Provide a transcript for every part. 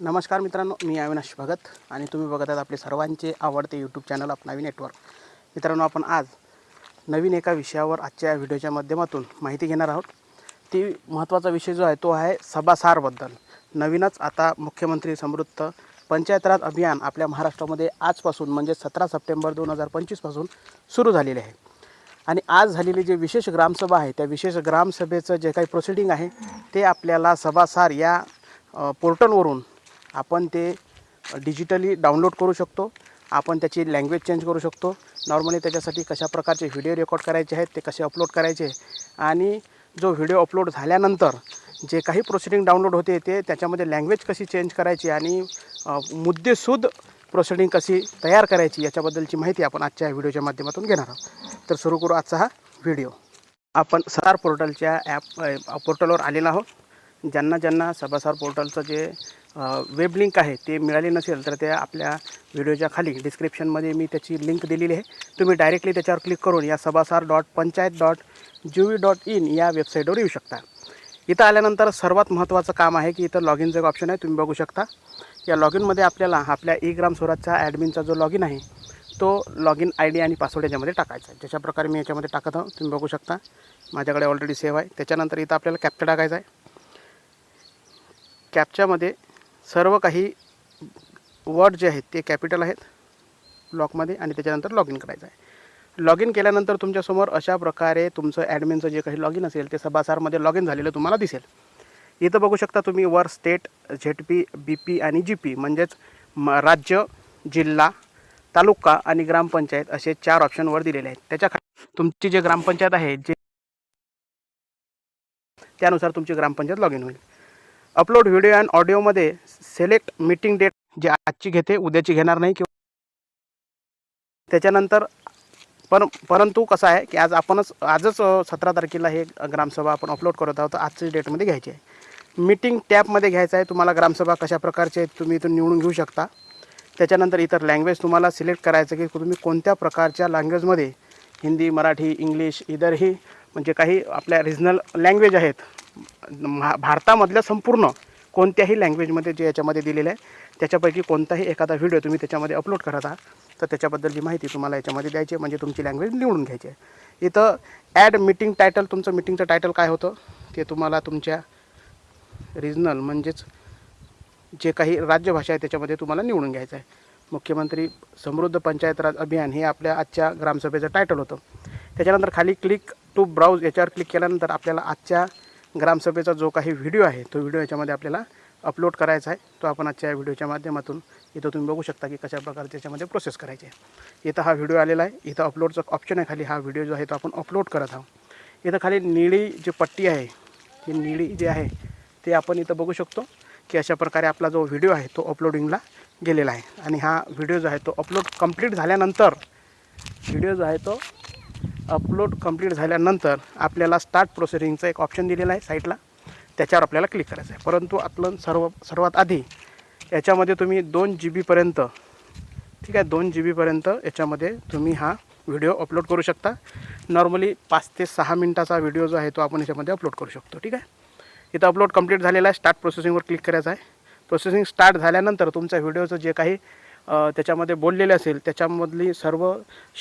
नमस्कार मित्रांनो मी अविनाश भगत आणि तुम्ही बघत आहात आपले सर्वांचे आवडते यूट्यूब चॅनल अपनावी नेटवर्क मित्रांनो आपण आज नवीन एका विषयावर आजच्या व्हिडिओच्या माध्यमातून माहिती घेणार आहोत. ती महत्त्वाचा विषय जो आहे तो आहे सभासारबद्दल. नवीनच आता मुख्यमंत्री समृद्ध पंचायत राज अभियान आपल्या महाराष्ट्रामध्ये आजपासून म्हणजे सतरा सप्टेंबर दोन हजार पंचवीसपासून सुरू झालेले आहे. आणि आज झालेली जे विशेष ग्रामसभा आहे त्या विशेष ग्रामसभेचं जे काही प्रोसिडिंग आहे ते आपल्याला सभासार या पोर्टलवरून आपण ते डिजिटली डाउनलोड करू शकतो. आपण त्याची लँग्वेज चेंज करू शकतो. नॉर्मली त्याच्यासाठी कशा प्रकारचे व्हिडिओ रेकॉर्ड करायचे आहेत ते कसे अपलोड करायचे? आणि जो व्हिडिओ अपलोड झाल्यानंतर जे काही प्रोसिडिंग डाउनलोड होते ते त्याच्यामध्ये लँग्वेज कशी चेंज करायची आणि मुद्देसूद प्रोसिडिंग कशी तयार करायची याच्याबद्दलची माहिती आपण आजच्या व्हिडिओच्या माध्यमातून घेणार आहोत. तर सुरू करू आजचा हा व्हिडिओ आपण सरार पोर्टलच्या ॲप पोर्टलवर आलेलो आहोत. ज्यांना ज्यांना सभासार पोर्टलचं जे वेब लिंक आहे ते मिळाले नसेल तर ते आपल्या व्हिडिओच्या खाली डिस्क्रिप्शनमध्ये मी त्याची लिंक दिलेली आहे. तुम्ही डायरेक्टली त्याच्यावर क्लिक करून या Sabhasaar dot panchayat dot G V dot in या वेबसाईटवर येऊ शकता. इथं आल्यानंतर सर्वात महत्त्वाचं काम आहे की इथं लॉग इनचं एक ऑप्शन आहे तुम्ही बघू शकता. या लॉग इनमध्ये आपल्याला आपल्या ई ग्राम स्वराजचा ॲडमिनचा जो लॉग इन आहे तो लॉग इन आय डी आणि पासवर्ड याच्यामध्ये टाकायचा आहे. जशाप्रकारे मी याच्यामध्ये टाकत आहो तुम्ही बघू शकता. माझ्याकडे ऑलरेडी सेव्ह आहे. त्याच्यानंतर इथं आपल्याला कॅप्चा टाकायचा आहे. कॅप्च्यामध्ये सर्व काही वर्ड जे आहेत ते कॅपिटल आहेत ब्लॉकमध्ये आणि त्याच्यानंतर लॉग इन करायचं आहे. लॉग इन केल्यानंतर तुमच्यासमोर अशा प्रकारे तुमचं ॲडमिनचं जे काही लॉग इन असेल ते सभासारमध्ये लॉग इन झालेलं तुम्हाला दिसेल. इथं बघू शकता तुम्ही वर state Z P B P आणि जी पी म्हणजेच म राज्य जिल्हा तालुका आणि ग्रामपंचायत असे चार ऑप्शनवर दिलेले आहेत. त्याच्या खा तुमची जे ग्रामपंचायत आहे जे त्यानुसार तुमची ग्रामपंचायत लॉग इन होईल. अपलोड व्हिडिओ अँड ऑडिओमध्ये सिलेक्ट मीटिंग डेट जे आजची घेते उद्याची घेणार नाही किंवा त्याच्यानंतर पर परंतु कसं आहे की आज आपणच आजच सतरा तारखेला हे ग्रामसभा आपण अपलोड करत आहोत आजच्या डेटमध्ये घ्यायची आहे. मीटिंग टॅबमध्ये घ्यायचं आहे तुम्हाला ग्रामसभा कशा प्रकारचे आहेत तुम्ही इथून निवडून घेऊ शकता. त्याच्यानंतर इतर लँग्वेज तुम्हाला सिलेक्ट करायचं की तुम्ही कोणत्या प्रकारच्या लँग्वेजमध्ये हिंदी मराठी इंग्लिश इतरही म्हणजे काही आपल्या रिजनल लँग्वेज आहेत महा भारतामधल्या संपूर्ण कोणत्याही लँग्वेजमध्ये जे याच्यामध्ये दिलेलं आहे त्याच्यापैकी कोणताही एखादा व्हिडिओ तुम्ही त्याच्यामध्ये अपलोड करत आहात तर त्याच्याबद्दलची माहिती तुम्हाला याच्यामध्ये द्यायची आहे म्हणजे तुमची लँग्वेज निवडून घ्यायची आहे. इथं ॲड मीटिंग टायटल तुमचं मीटिंगचं टायटल काय होतं ते तुम्हाला तुमच्या रिजनल म्हणजेच जे काही राज्यभाषा आहे त्याच्यामध्ये तुम्हाला निवडून घ्यायचं आहे. मुख्यमंत्री समृद्ध पंचायत राज अभियान हे आपल्या आजच्या ग्रामसभेचं टायटल होतं. त्याच्यानंतर खाली क्लिक टू ब्राउज याच्यावर क्लिक केल्यानंतर आपल्याला आजच्या ग्रामसभेचा जो काही व्हिडिओ आहे तो व्हिडिओ याच्यामध्ये आपल्याला अपलोड करायचा आहे. तो आपण आजच्या व्हिडिओच्या माध्यमातून इथं तुम्ही बघू शकता की कशा प्रकारे त्याच्यामध्ये प्रोसेस करायची आहे. इथं हा व्हिडिओ आलेला आहे. इथं अपलोडचं ऑप्शन आहे खाली. हा व्हिडिओ जो आहे तो आपण अपलोड करत आहोत. इथं खाली निळी जी पट्टी आहे ती निळी जी आहे ते आपण इथं बघू शकतो की अशा प्रकारे आपला जो व्हिडिओ आहे तो अपलोडिंगला गेलेला आहे. आणि हा व्हिडिओ जो आहे तो अपलोड कंप्लीट झाल्यानंतर व्हिडिओ जो आहे तो अपलोड कंप्लीट झाल्यानंतर आपल्याला स्टार्ट प्रोसेसिंगचं एक ऑप्शन दिलेलं आहे साईटला त्याच्यावर आपल्याला क्लिक करायचं आहे. परंतु आपलं सर्व सर्वात आधी याच्यामध्ये तुम्ही दोन जी बीपर्यंत ठीक आहे दोन जी बीपर्यंत याच्यामध्ये तुम्ही हा व्हिडिओ अपलोड करू शकता. नॉर्मली पाच ते सहा मिनटाचा व्हिडिओ जो आहे तो आपण याच्यामध्ये अपलोड करू शकतो ठीक आहे? इथं अपलोड कंप्लीट झालेला आहे. स्टार्ट प्रोसेसिंगवर क्लिक करायचं आहे. प्रोसेसिंग स्टार्ट झाल्यानंतर तुमच्या व्हिडिओचं जे काही त्याच्यामध्ये बोललेले असेल त्याच्यामधली सर्व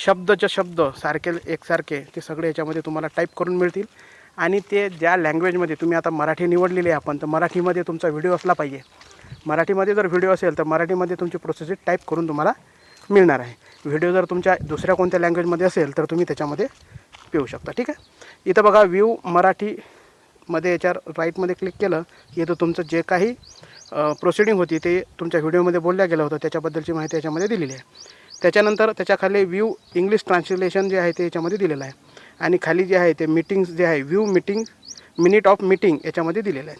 शब्दच्या शब्द सारखे एकसारखे ते सगळे याच्यामध्ये तुम्हाला टाईप करून मिळतील. आणि ते ज्या लँग्वेजमध्ये तुम्ही आता मराठी निवडलेली आहे आपण तर मराठीमध्ये तुमचा व्हिडिओ असला पाहिजे. मराठीमध्ये जर व्हिडिओ असेल तर मराठीमध्ये तुमची प्रोसेसिंग टाईप करून तुम्हाला मिळणार आहे. व्हिडिओ जर तुमच्या दुसऱ्या कोणत्या लँग्वेजमध्ये असेल तर तुम्ही त्याच्यामध्ये पिऊ शकता. ठीक आहे? इथं बघा व्ह्यू मराठीमध्ये याच्यावर राईटमध्ये क्लिक केलं की इथं तुमचं जे काही प्रोसिडिंग होती ते तुमच्या व्हिडिओमध्ये बोलल्या गेलं होतं त्याच्याबद्दलची माहिती याच्यामध्ये दिलेली आहे. त्याच्यानंतर त्याच्याखाली व्ह्यू इंग्लिश ट्रान्सलेशन जे आहे ते याच्यामध्ये दिलेलं आहे. आणि खाली जे आहे ते मीटिंग्स जे आहे view meeting minute of meeting याच्यामध्ये दिलेलं आहे.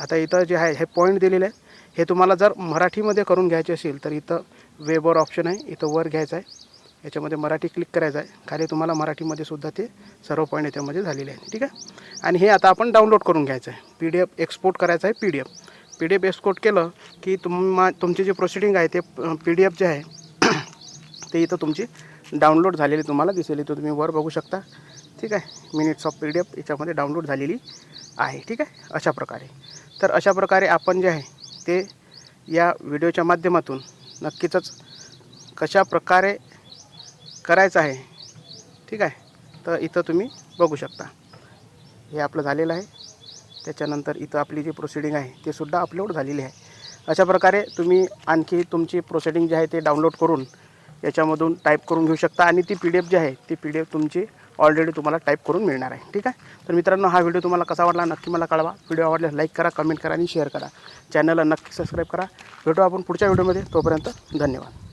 आता इथं जे आहे हे पॉईंट दिलेले आहे. हे तुम्हाला जर मराठीमध्ये करून घ्यायचे असेल तर इथं वेबवर ऑप्शन आहे इथं वर घ्यायचं आहे. याच्यामध्ये मराठी क्लिक करायचं आहे. खाली तुम्हाला मराठीमध्ये सुद्धा ते सर्व पॉईंट याच्यामध्ये झालेले आहे ठीक आहे? आणि हे आता आपण डाउनलोड करून घ्यायचं आहे. पी डी एफ एक्सपोर्ट करायचं आहे P D F P D F export केलं की तुम्हा तुमची जी प्रोसिडिंग आहे ते पी डी एफ जे आहे ते इथं तुमची डाउनलोड झालेली तुम्हाला दिसेल. इथं तुम्ही वर बघू शकता. ठीक आहे? Minutes of P D F याच्यामध्ये डाउनलोड झालेली आहे. ठीक आहे? अशा प्रकारे. तर अशा प्रकारे आपण जे आहे ते या व्हिडिओच्या माध्यमातून नक्कीच कशा प्रकारे करायचं आहे ठीक आहे? तर इथं तुम्ही बघू शकता. हे आपलं झालेलं आहे. त्याच्यानंतर इथं आपली जी प्रोसिडिंग आहे ते सुद्धा अपलोड झालेली आहे. अशा प्रकारे तुम्ही आणखी तुमची प्रोसिडिंग जी आहे ते डाउनलोड करून याच्यामधून टाईप करून घेऊ शकता आणि ती पी डी एफ जी आहे ती पी डी एफ तुमची ऑलरेडी तुम्हाला टाईप करून मिळणार आहे. ठीक आहे? तर मित्रांनो हा व्हिडिओ तुम्हाला कसा वाटला नक्की मला कळवा. व्हिडिओ आवडल्यास लाईक करा कमेंट करा आणि शेअर करा. चॅनलला नक्की सबस्क्राईब करा. भेटू आपण पुढच्या व्हिडिओमध्ये तोपर्यंत धन्यवाद.